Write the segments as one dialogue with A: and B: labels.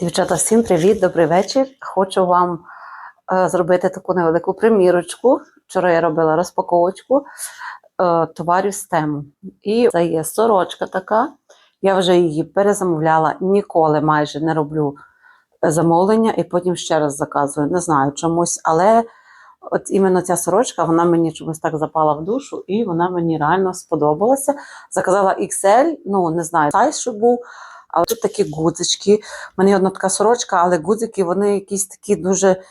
A: Дівчата, всім привіт, добрий вечір. Хочу вам е, зробити таку невелику примірочку. Вчора я робила розпаковочку е, товарів з тему. І це є сорочка така. Я вже її перезамовляла. Ніколи майже не роблю е, замовлення і потім ще раз заказую. Не знаю чомусь, але от іменно ця сорочка, вона мені чомусь так запала в душу, і вона мені реально сподобалася. Заказала XL, ну не знаю, сайз, що був. Але тут такі гудзички. У мене є одна така сорочка, але гудзики вони якісь такі дуже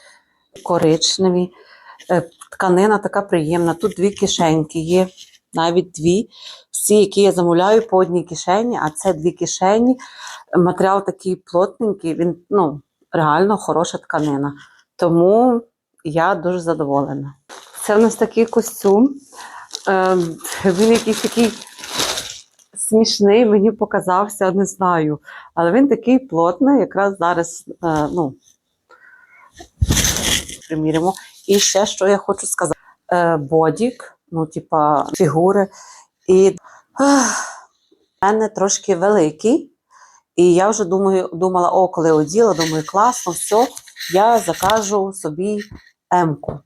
A: коричневі. Е, Тканина така приємна. Тут дві кишеньки є, навіть дві. Всі, які я замовляю по одній кишені, а це дві кишені. Матеріал такий плотненький, він ну, реально хороша тканина. Тому я дуже задоволена. Це в нас такий костюм. Е, Він якийсь такий смішний, мені показався, не знаю. Але він такий плотний, якраз зараз, е, ну, приміримо. І ще що я хочу сказати: е, бодік, ну, типа, фігури. І в мене трошки великий. І я вже думаю, думала, о, коли оділа, думаю, класно, все, я закажу собі М-ку.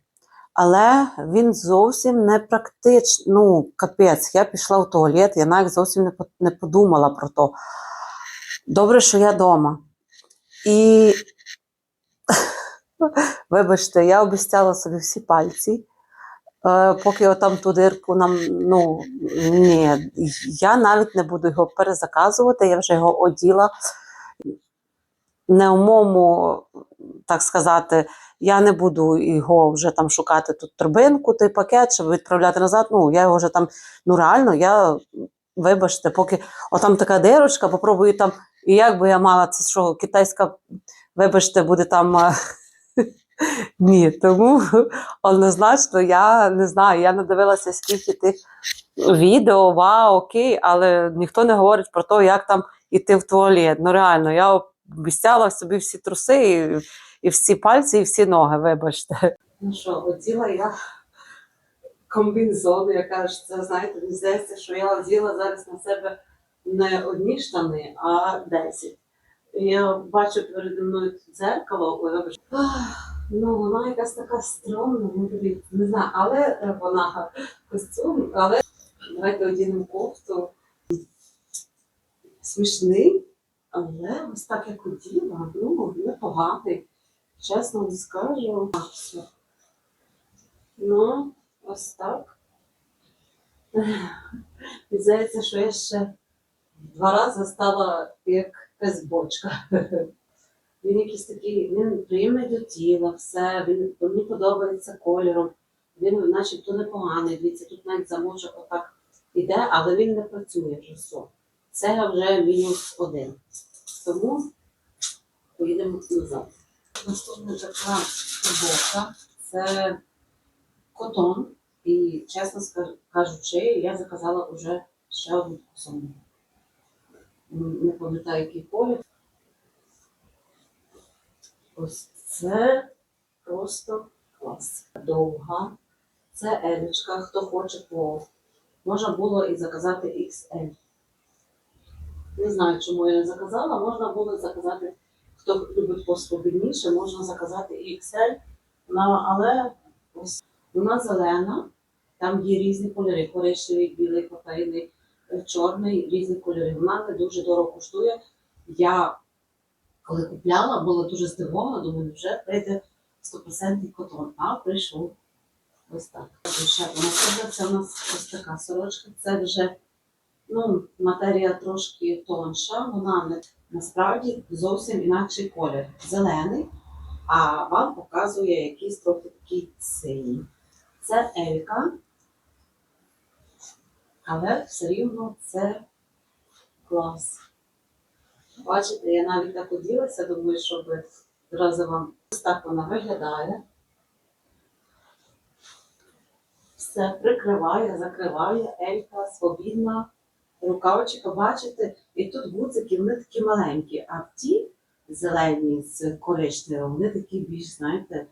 A: Але він зовсім не практичний. Ну, капець, я пішла в туалет, я навіть зовсім не, подумала про то. Добре, що я вдома. І вибачте, я обіцяла собі всі пальці. Е, поки отам ту дирку нам, ну ні, я навіть не буду його перезаказувати, я вже його оділа. Не у так сказати, я не буду його вже там шукати тут торбинку, той пакет, щоб відправляти назад. Ну, я його вже там, ну реально, я, вибачте, поки отам така дирочка, попробую там, і як би я мала це що, китайська, вибачте, буде там. Ні, тому однозначно я не знаю, я надивилася скільки тих відео, вау, окей, але ніхто не говорить про те, як там іти в туалет. Ну реально, я обіцяла собі всі труси, і, і всі пальці, і всі ноги, вибачте. Ну що, оділа я комбінзон, яка ж це, знаєте, мені здається, що я оділа зараз на себе не одні штани, а 10. І Я бачу переді мною дзеркало, вибачте. Ну, вона якась така стрьомна, ну не знаю, але е, вона костюм, але давайте одінемо кофту. Смішний, але ось так як оділа, ну, непоганий. Чесно вам скажу. Ну, ось так. Здається, що я ще два рази стала як якась бочка. Він якийсь такий, він приємний до тіла, все, він мені подобається кольором. Він начебто непоганий. Дивіться, тут навіть замочок отак іде, але він не працює вже все. Це вже мінус один. Тому поїдемо назад. Наступна така футболка це котон. І чесно кажучи, я заказала вже ще одну. М, Не пам'ятаю, який колір. Ось це просто клас. Довга. Це елічка. Хто хоче по. Можна було і заказати XL. Не знаю, чому я заказала. Можна було заказати, хто любить поспобільніше, можна заказати і. Ну, але ось вона зелена, там є різні кольори: коричневий, білий, кофейний, е, чорний, різні кольори. Вона не дуже дорого коштує. Я коли купляла, була дуже здивована, думаю, вже прийде 100% котон. А прийшов ось так. Ще наступна це у нас ось така сорочка. Це вже ну, матерія трошки тонша, вона не, насправді зовсім інакший колір. Зелений, а вам показує якийсь трохи такий синій. Це Елька, але все рівно це клас. Бачите, я навіть так оділася, думаю, щоб зразу вам ось так вона виглядає. Все прикриває, закриває, елька, свобідна, рукавчика, бачите, і тут гудзики, вони такі маленькі, а ті зелені з коричневим, вони такі більш, знаєте,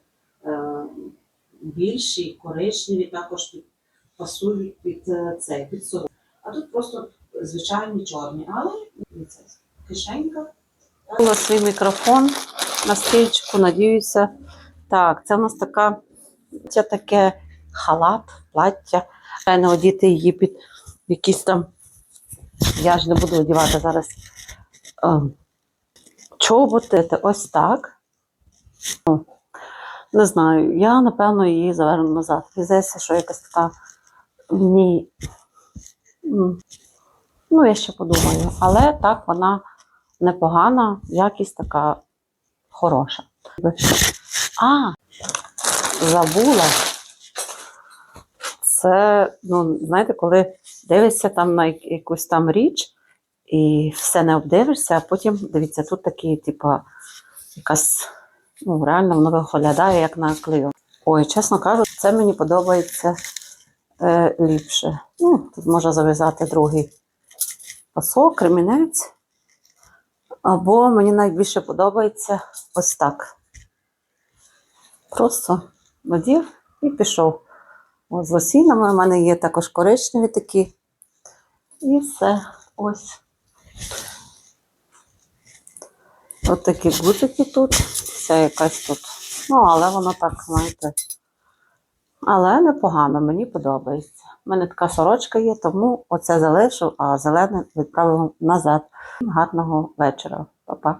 A: е, більші, коричневі, також пасують під е, цей, під сорок. А тут просто звичайні чорні, але дивіться, кишенька свій мікрофон на стільчику, надіюся. Так, це у нас така, це таке халат, плаття. Не одіти її під якісь там. Я ж не буду одягати зараз е, чоботи. Ось так. Ну, не знаю, я напевно її заверну назад. Мені Здається, що якась така в ній. Ну, я ще подумаю. Але так вона непогана, якість така хороша. А, забула. Це, ну, знаєте, коли дивишся там на якусь там річ і все не обдивишся, а потім дивіться, тут такі, типа, якась, ну, реально воно виглядає як на клею. Ой, чесно кажучи, це мені подобається е, ліпше. Ну, тут можна зав'язати другий пасок, ремінець. Або мені найбільше подобається ось так. Просто надів і пішов. З лосінами у мене є також коричневі такі. І все. Ось. От такі гудзики тут. Вся якась тут. Ну, але воно так, знаєте. Але непогано, мені подобається. У мене така сорочка є, тому оце залишу, а зелене відправимо назад. Гарного вечора, Па-па.